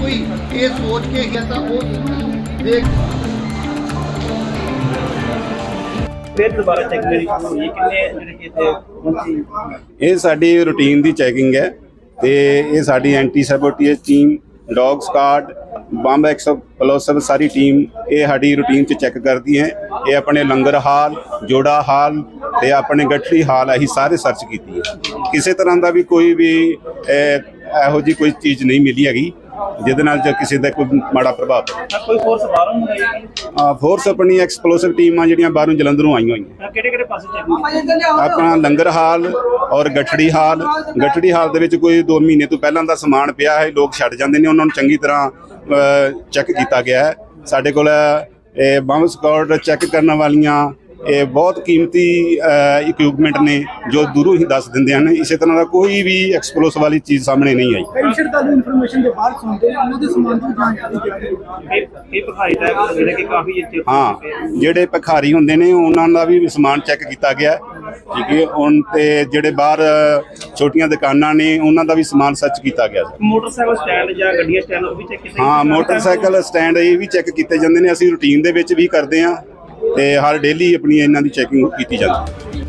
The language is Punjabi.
ਕੋਈ ਇਹ ਸੋਚ ਕੇ ਗਿਆ ਤਾਂ ਉਹ ਦੇਖ ਫਿਰ ਦੁਬਾਰਾ ਚੈੱਕ ਮੇਰੀ ਹੋਈ ਹੈ, ਕਿੰਨੇ ਜਿਹੜੇ ਕਿ ਇੱਥੇ ਪਹੁੰਚੀ? ਇਹ ਸਾਡੀ ਰੂਟੀਨ ਦੀ ਚੈਕਿੰਗ ਹੈ ਤੇ ਇਹ ਸਾਡੀ anti sabotage team dog squad bomb explosive ਸਾਰੀ ਟੀਮ ਇਹ ਸਾਡੀ ਰੂਟੀਨ ਚ ਚੈੱਕ ਕਰਦੀ ਹੈ। ਇਹ ਆਪਣੇ ਲੰਗਰ ਹਾਲ ਜੋੜਾ ਹਾਲ ਤੇ ਆਪਣੇ ਗੱਠੜੀ ਹਾਲ ਅਸੀਂ ਸਾਰੇ ਸਰਚ ਕੀਤੀ ਹੈ। ਕਿਸੇ ਤਰ੍ਹਾਂ ਦਾ ਵੀ ਕੋਈ ਵੀ ਇਹੋ ਜੀ ਕੋਈ ਚੀਜ਼ ਨਹੀਂ ਮਿਲੀ ਹੈਗੀ। ਜਿਹਦੇ ਨਾਲ ਜੋ ਕਿਸੇ ਦਾ ਕੋਈ ਮਾੜਾ ਪ੍ਰਭਾਵ ਪਵੇ। ਕੋਈ ਫੋਰਸ ਬਾਹਰੋਂ ਨਹੀਂ ਆਈ ਫੋਰਸ ਆਪਣੀ ਐਕਸਪਲੋਸਿਵ ਟੀਮਾਂ ਜਿਹੜੀਆਂ ਬਾਹਰੋਂ ਜਲੰਧਰੋਂ ਆਈਆਂ ਹੋਈਆਂ। ਕਿਹੜੇ ਕਿਹੜੇ ਪਾਸੇ ਚੈੱਕ ਆਪਣਾ ਲੰਗਰ ਹਾਲ ਔਰ ਗੱਠੜੀ ਹਾਲ। ਗੱਠੜੀ ਹਾਲ ਦੇ ਵਿੱਚ ਕੋਈ 2 ਮਹੀਨੇ ਤੋਂ ਪਹਿਲਾਂ ਦਾ ਸਮਾਨ ਪਿਆ ਹੈ ਲੋਕ ਛੱਡ ਜਾਂਦੇ ਨੇ ਉਹਨਾਂ ਨੂੰ ਚੰਗੀ ਤਰ੍ਹਾਂ ਚੈੱਕ ਕੀਤਾ ਗਿਆ ਹੈ। ਸਾਡੇ ਕੋਲ ਇਹ ਬੰਬ ਸਕਾਡ ਚੈੱਕ ਕਰਨ ਵਾਲੀਆਂ ਇਹ ਬਹੁਤ ਕੀਮਤੀ ਇਕਵਿਪਮੈਂਟ ਨੇ ਜੋ ਦੂਰੋਂ ਹੀ ਦੱਸ ਦਿੰਦੇ ਹਨ। ਇਸੇ ਤਰ੍ਹਾਂ ਦਾ ਕੋਈ ਵੀ ਐਕਸਪਲੋਸਿਵ ਵਾਲੀ ਚੀਜ਼ ਸਾਹਮਣੇ ਨਹੀਂ ਆਈ। ਕਈ ਸ਼ਰਧਾਲੂ ਇਨਫੋਰਮੇਸ਼ਨ ਦੇ ਬਾਹਰ ਸੁਣਦੇ ਨੇ ਉਹਨਾਂ ਦੇ ਸਮਾਨ ਦੀ ਜਾਣਕਾਰੀ ਦੇ ਰਹੇ ਇਹ ਇਹ ਭਖਾਈ ਦਾ ਜਿਹੜੇ ਕਿ ਕਾਫੀ ਇੱਥੇ ਹਾਂ ਜਿਹੜੇ ਭਿਖਾਰੀ ਹੁੰਦੇ ਨੇ ਉਹਨਾਂ ਦਾ ਵੀ ਸਮਾਨ ਚੈੱਕ ਕੀਤਾ ਗਿਆ। ਠੀਕ ਹੈ ਹੁਣ ਤੇ ਜਿਹੜੇ ਬਾਹਰ ਛੋਟੀਆਂ ਦੁਕਾਨਾਂ ਨੇ ਉਹਨਾਂ ਦਾ ਵੀ ਸਮਾਨ ਸਰਚ ਕੀਤਾ ਗਿਆ। ਮੋਟਰਸਾਈਕਲ ਸਟੈਂਡ ਜਾਂ ਗੱਡੀਆਂ ਸਟੈਂਡ ਉਹ ਵੀ ਚੈੱਕ ਕੀਤੇ ਹਾਂ ਮੋਟਰਸਾਈਕਲ ਸਟੈਂਡ ਇਹ ਵੀ ਚੈੱਕ ਕੀਤੇ ਜਾਂਦੇ ਨੇ। ਅਸੀਂ ਰੂਟੀਨ ਦੇ ਵਿੱਚ ਵੀ ਕਰਦੇ ਹਾਂ। ਤੇ ਹਰ ਡੇਲੀ ਆਪਣੀ ਇਹਨਾਂ ਦੀ ਚੈਕਿੰਗ ਕੀਤੀ ਜਾਂਦੀ ਹੈ।